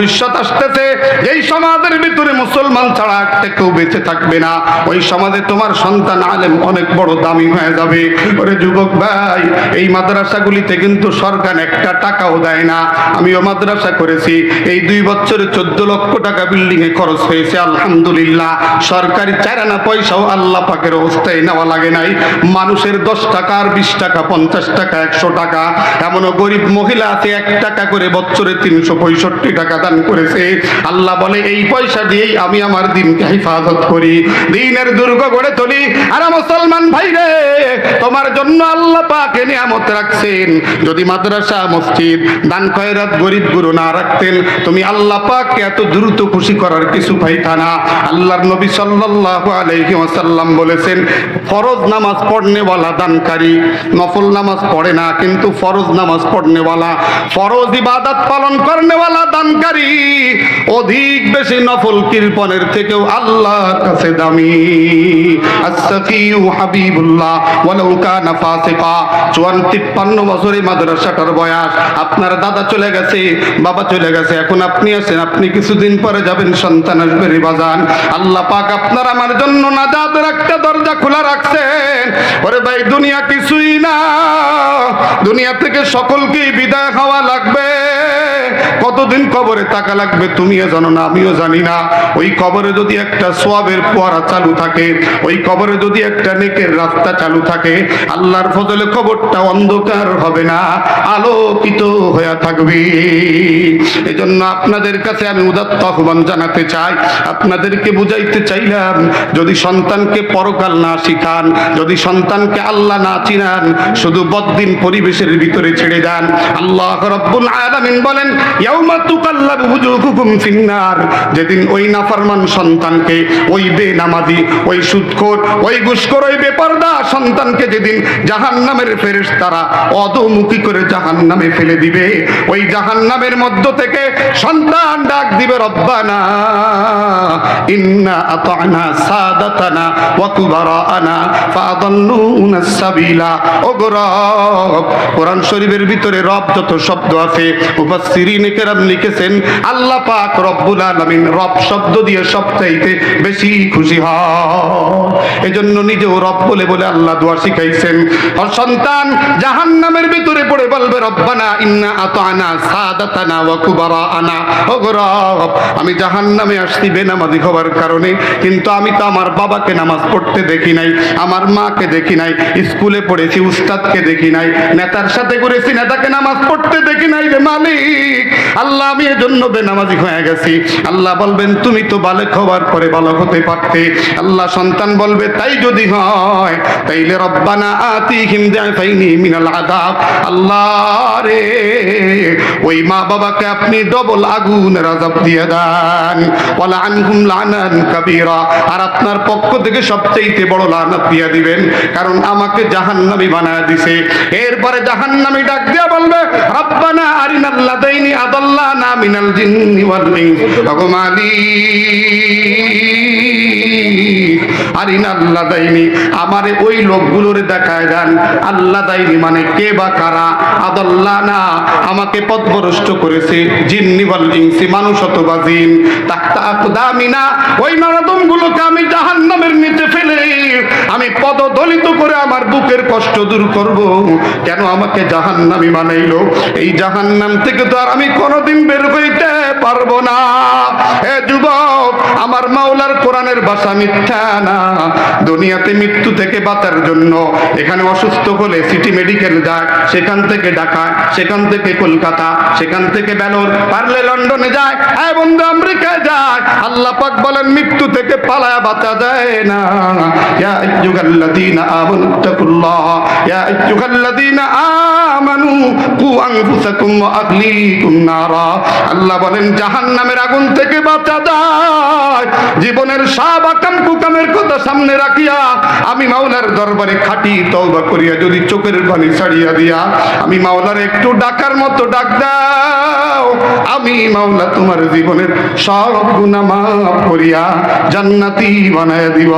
ভবিষ্যৎ আসতেছে, এই সমাজের ভিতরে মুসলমান ছাড়া একটা কেউ বেঁচে থাকবে না। ওই সমাজে তোমার সন্তান আলেম অনেক বড় দামি হয়ে যাবে। ওরে যুবক ভাই, এই মাদ্রাসাগুলিতে কিন্তু সরকার একটা টাকাও দেয় না। আমিও মাদ্রাসা করেছি। এই দুই বছরে চোদ্দ লক্ষ টাকা বিল্ডিং এ খরচ হয়েছে, আলহামদুলিল্লাহ। সরকারি চারানা পয়সাও আল্লাহ পাকের অবস্থায় নেওয়া লাগে নাই। মানুষের দশ টাকা আর বিশ টাকা, পঞ্চাশ টাকা, একশো টাকা। এমনও গরিব মহিলা আছে, এক টাকা করে বছরে তিনশো পঁয়ষট্টি টাকা দান করেছে। আল্লাহ বলে, এই পয়সা দিয়েই আমি আমার দিনকে হেফাজত করি। দিনের দুর্গ গড়ে তুলি। আর মুসলমান ভাই রে তোমার জন্য আল্লাহ পাকে নিয়ামত রাখছেন। যদি মাদ্রাসা, মসজিদ, দান খয়রাত গরিব গুরু না রাখতেন, তুমি আল্লাহ পাককে এত দ্রুত খুশি করার কিছু পাইতা না। আল্লাহর নবী সাল্লাল্লাহু আলাইহি ওয়াসাল্লাম বলেছেন, ফরজ নামাজ পড়নেওয়ালা দানকারী নফল নামাজ পড়ে না, কিন্তু ফরজ নামাজ পড়নেওয়ালা, ফরজ ইবাদত পালন করনেওয়ালা দানকারী অধিক বেশি নফল কৃপণের থেকেও আল্লাহর কাছে দামি। হাবিবুল্লাহ, ওয়ালাউ কানা ফাসিকা। 54 53 বছরে মাদ্রাসাটার বয়স। আপনার দাদা চলে গেছে, বাবা চলে গেছে, এখন আপনি আছেন, আপনি কিছুদিন পরে যাবেন, সন্তান আসবে রে বাজান আল্লাহ পাক আপনার আমার জন্য নাজাতের একটা দরজা খোলা রাখছেন। ওরে ভাই, দুনিয়া কিছুই না। দুনিয়া থেকে সকলকেই বিদায় কতদিন কবরে টাকা লাগবে তুমিও জানো না, আমিও জানি না। ওই কবরে যদি একটা সোয়াবের পোয়ারা চালু থাকে, ওই কবরে যদি একটা নেকের রাস্তা চালু থাকে, আল্লাহর ফজলে কবরটা অন্ধকার হবে না, আলোকিত হয়ে থাকবে। এজন্য আপনাদের কাছে আমি উদাত্ত আহ্বান জানাতে চাই। আপনাদেরকে বুঝাইতে চাইলাম, যদি সন্তানকে পরকাল না শিখান, যদি সন্তানকে আল্লাহ না চিনান, শুধু বদ্দিন পরিবেশের ভিতরে ছেড়ে দেন। আল্লাহ রব্বুল আলামিন বলেন, ইয়াউমা তুকাল্লাবু wujuhukum ফিন্নার। যেদিন ওই নাফরমান সন্তানকে, ওই বেনামাজি, ওই সুদখোর, ওই ঘুষখোর, ওই বেপরদা সন্তানকে যেদিন জাহান্নামের ফেরেশতারা অধমুখী করে জাহান্নামে ফেলে দিবে ওই জাহান্নামের মধ্য থেকে সন্তান ডাক দিবে, রব্বানা, ইন্না আতানা সাদাতানা সাবিলা। ও কোরআন শরীফের ভিতরে রব যত শব্দ আছে লিখেছেন, আল্লাহ পাক রব্বুল রব শব্দ দিয়ে সবচাইতে বেশি খুশি হয় এজন্য নিজেও রব বলে বলে আল্লাহ দোয়া শিখাইছেন, আর সন্তান জাহান্নামের ভিতরে পড়ে বলবে, রব্বানা, ইন্না আতানা সাদাতানা ওয়া গো রব, আমি জাহান্নামে আসছি বেনামাজি হওয়ার কারণে, কিন্তু আমি তো আমার বাবাকে নামাজ পড়তে দেখি নাই, আমার মাকে দেখি নাই, স্কুলে পড়েছি, উস্তাদকে দেখি নাই, নেতার সাথে করেছি নেতাকে নামাজ পড়তে দেখি নাই রে মালিক। আল্লাহ, আমি এজন্য বেনামাজি হয়ে গেছি। আল্লাহ বলবেন, তুমি তো বালেক হওয়ার পরে বালক হতে পারতে। আল্লাহ সন্তান বলবে, তাই যদি হয়, তাইলে রব্বানা আতিহিম দাইফাইনি মিনাল আযাব। আল্লাহ রে ওই মা বাবাকে আপনি ডবল আগুনের আযাব দিয়ে দেন। ওয়ালা আনহুম লানান কাবীরা। আর আপনার পক্ষ থেকে সবচেয়ে বড় লানাত দিয়ে দিবেন, কারণ আমাকে জাহান্নামী বানায় দিছে। এরপরে জাহান্নামী ডাক দিয়া বলবে, রব্বানা আরিনাল লাদাইনি আদাল্লানা মিনাল জিন্নি ওয়াল ইনস। ভগমালি আল্লাহ দাইনি আমারে ওই লোকগুলোরে দেখায় দেন আল্লাহ দাইনি মানে কে বা কারা? আদাল্লাহ না আমাকে পথভ্রষ্ট করেছে। জিন্নি বল ইনসি মানুষ অথবা জিন। তাক্তা আকদামিনা ওই নরদমগুলোকে আমি জাহান্নামের নিচে ফেলে আমি পদ দলিত করে আমার বুকের কষ্ট দূর করব। কেন আমাকে জাহান্নামি বানাইলো? এই জাহান্নাম থেকে তো আর আমি কোনোদিন বের হইতে পারব না। হে যুবক, আমার মাওলার কোরআনের ভাষা মিথ্যা না। দুনিয়াতে মৃত্যু থেকে বাঁচার জন্য এখানে অসুস্থ হলে সিটি মেডিকেল যায়, সেখান থেকে ঢাকা, সেখান থেকে কলকাতা, সেখান থেকে বেলোর পারলে লন্ডনে যায়। হ্যাঁ বন্ধু, আমেরিকায় আল্লাহ পাক বলেন, মৃত্যু থেকে পালায়া বাঁচা যায় না। ইয়া আইয়ুহাল্লাযীনা আমানু তাকুল্লাহ। ইয়া আইয়ুহাল্লাযীনা আমানু কু আনফুসাকুম ওয়া আহলিকুম নারা। আল্লাহ বলেন, জাহান্নামের আগুন থেকে বাঁচা যায়। জীবনের সব আকাম কুকামের কথা সামনে রাখিয়া আমি মাওলার দরবারে খাটি তওবা করিয়া যদি চোখের পানি ছাড়িয়া দিয়া আমি মাওলার একটু ডাকার মতো ডাক দাও। আমি মাওলা তোমার জীবনের সব গুনাহ মাফ করিয়া জান্নাতি বানায় দিব।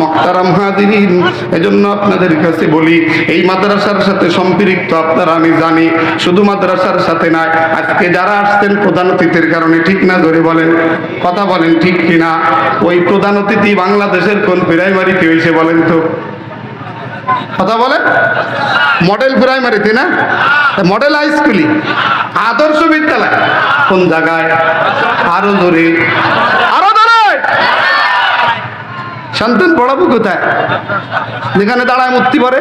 মক্তারাম হাদিরিন এজন্য আপনাদের কাছে বলি, এই মাদ্রাসার সাথে সম্পৃক্ত আপনারা আমি জানি, শুধু মাদ্রাসার সাথে নয়, আজকে যারা আসছেন প্রধান অতিথির কারণে ঠিক না ধরে বলেন, কথা বলেন ঠিক কিনা? ওই প্রধান অতিথি বাংলাদেশের কোন প্রাইমারিতে হয়েছে বলেন তো? কথা বলেন? মডেল প্রাইমারিতে না? মডেল হাই স্কুলই। আদর্শ বিদ্যালয়। কোন জায়গায়? আরও জোরে। আরও জোরে! সন্তান পড়াবো কোথায়? যেখানে দাঁড়ায় মুক্তি পরে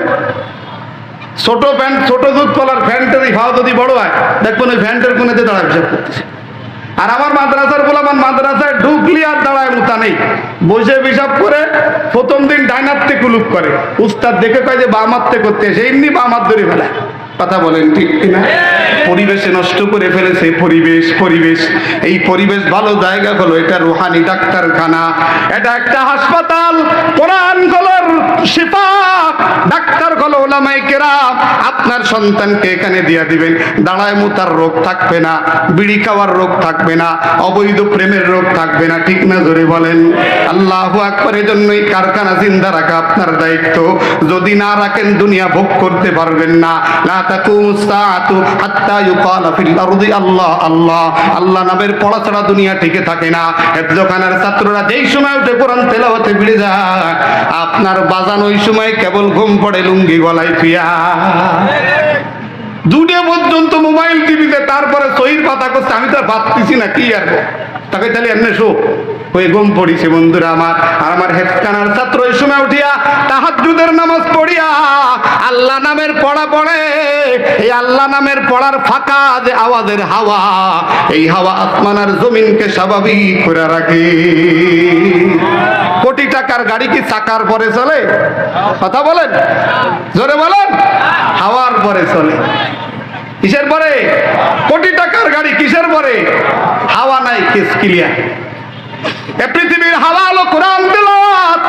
ছোট প্যান্ট, ছোট দুধ কলার ফ্যানটা যদি ভাও যদি বড় হয়, দেখবেন ওই ফ্যানটার কোনেতে দাঁড়ায় হিসাব করতেছে আর আমার মাদ্রাসার বলামান মাদ্রাসায় ঢুকলি আর দাঁড়ায় মোতা নেই। বসে হিসাব করে প্রথম দিন ডাইনাত্তে কুলুপ করে। উস্তাদ দেখে কয় যে বামাত্তে করতে সেই এমনি বামাত ধরে ফেলায় কথা বলেন ঠিক কিনা? পরিবেশে নষ্ট করে ফেলেছে, পরিবেশ পরিবেশ। এই পরিবেশ ভালো জায়গা হলো, এটা রুহানি ডাক্তারখানা। এটা একটা হাসপাতাল, কোরআন গলর শিফা। ডাক্তার গলো ওলামাই কেরাম, আপনার সন্তানকে এখানে দিয়া দিবেন। দাঁড়ায় মুতার রোগ থাকবে না, বিড়ি খাওয়ার রোগ থাকবে না, অবৈধ প্রেমের রোগ থাকবে না, ঠিক না জোরে বলেন? আল্লাহ আকবরের জন্যই কারখানা জিন্দা রাখা আপনার দায়িত্ব। যদি না রাখেন, দুনিয়া ভোগ করতে পারবেন না। লা তাকুমু সাআতু হাত্তা ফিল আরদি আল্লাহ আল্লাহ আল্লাহ নামের পড়া ছাড়া দুনিয়া টিকে থাকে না। হেফজখানার ছাত্ররা যেই সময় উঠে কোরআন তেলাওয়াতে ভিড়ে যায়, আপনার বাজান ওই সময় কেবল ঘুম পড়ে, লুঙ্গি গলায় পিয়া। দুটো পর্যন্ত মোবাইল টিভিতে, তারপরে সহির পাতা করছে, আমি তো ভাবতেছি না, কি আর তাকে তাহলে এমনি শো হয়ে গম পড়িছে বন্ধুরা আমার। আর আমার হেফকানার ছাত্র এই সময় উঠিয়া তাহাজ্জুদের নামাজ পড়িয়া আল্লাহ নামের পড়া পড়ে। এই আল্লাহ নামের পড়ার ফাঁকা যে আওয়াজের হাওয়া, এই হাওয়া আসমান আর জমিনকে স্বাভাবিক করে রাখে। কোটি টাকার গাড়ি কি চাকার পরে চলে? কথা বলেন? জোরে বলেন? হাওয়ার পরে চলে। কিসের পরে? কোটি টাকার গাড়ি কিসের পরে? হাওয়া নাই কেস ক্লিয়ার এ পৃথিবীর হালাল হলো কোরআন তেলাওয়াত।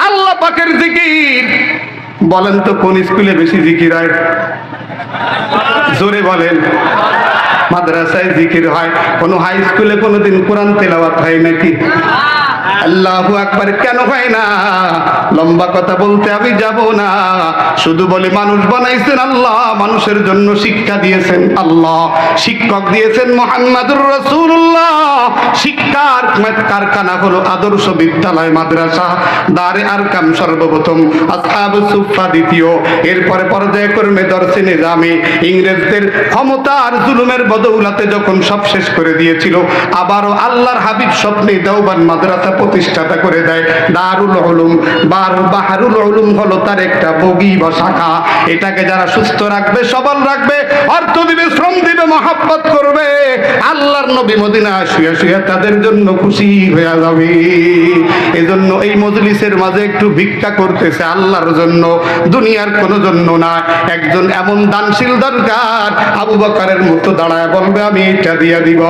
আল্লাহ পাকের জিকির। বলেন তো, কোন স্কুলে বেশি জিকির হয়? জোরে বলেন। মাদ্রাসায় জিকির হয়। কোনো হাই স্কুলে কোনোদিন কোরআন তেলাওয়াত হয় নাকি? আল্লাহু আকবার কেন হয় না? লম্বা কথা বলতে আমি যাব না। শুধু বলে, মানুষ বানাইছেন আল্লাহ, মানুষের জন্য শিক্ষা দিয়েছেন আল্লাহ। শিক্ষক দিয়েছেন মোহাম্মদুর রসুল্লাহ শিক্ষার কারখানা হলো আদর্শ বিদ্যালয়, মাদ্রাসা। দারে আরকাম সর্বপ্রথম আসহাব সুফা দ্বিতীয়। এরপরে নিজামে। ইংরেজদের ক্ষমতা আর জুলুমের বদৌলাতে যখন সব শেষ করে দিয়েছিল, আবারও আল্লাহর হাবিব স্বপ্নে দেওবান মাদ্রাসা প্রতিষ্ঠাতা করে দেয়। দারুল উলুম, বার বাহারুল উলুম হলো তার একটা বগি বা শাখা। এটাকে যারা সুস্থ রাখবে, সবল রাখবে, অর্থ দিবে, শ্রম দিবে, মহাব্বত করবে, আল্লাহর নবী মদিনা শুয়ে শুয়ে তাদের জন্য খুশি হয়ে যাবে। এজন্য এই মজলিসের মাঝে একটু ভিক্ষা করতেছে আল্লাহর জন্য, দুনিয়ার কোনো জন্য না। একজন এমন দানশীল দরকার, আবু বকরের মতো দাঁড়ায় বলবে, আমি এটা দিয়া দিব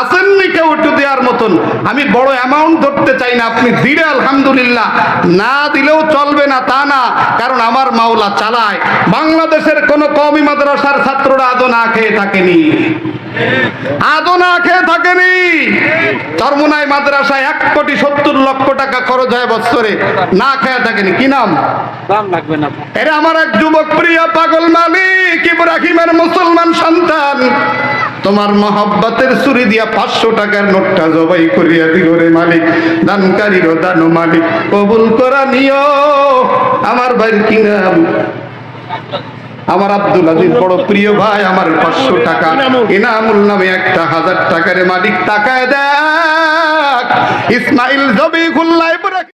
আসেননি কেউ একটু দেওয়ার মতন। আমি বড় অ্যামাউন্ট ধরতে চাই না, আপনি দিলে আলহামদুলিল্লাহ। না দিলেও চলবে না, তা না, কারণ আমার মাওলা চালায়। বাংলাদেশের কোন কমি মাদ্রাসার ছাত্ররা আদৌ না খেয়ে থাকেনি। আদৌ না খেয়ে থাকেনি। চরমুনাই মাদ্রাসায় এক কোটি সত্তর লক্ষ টাকা খরচ হয় বছরে। না খেয়ে থাকেনি। কি নাম? এরা আমার এক যুবক প্রিয় পাগল মালিক ইব্রাহিমের মুসলমান সন্তান। তোমার মহব্বতের চুরি দিয়া পাঁচশো টাকার নোটটা জবাই করিয়া দিল রে মালিক দানকারীর দানো মালিক। কবুল করা নিও। আমার ভাইয়ের কি নাম? আমার আব্দুল আজিজ বড় প্রিয় ভাই, আমার পাঁচশো টাকা। এনামুল নামে একটা হাজার টাকার মালিক টাকায় দেখ। ইসমাইল জবি খুল্লাই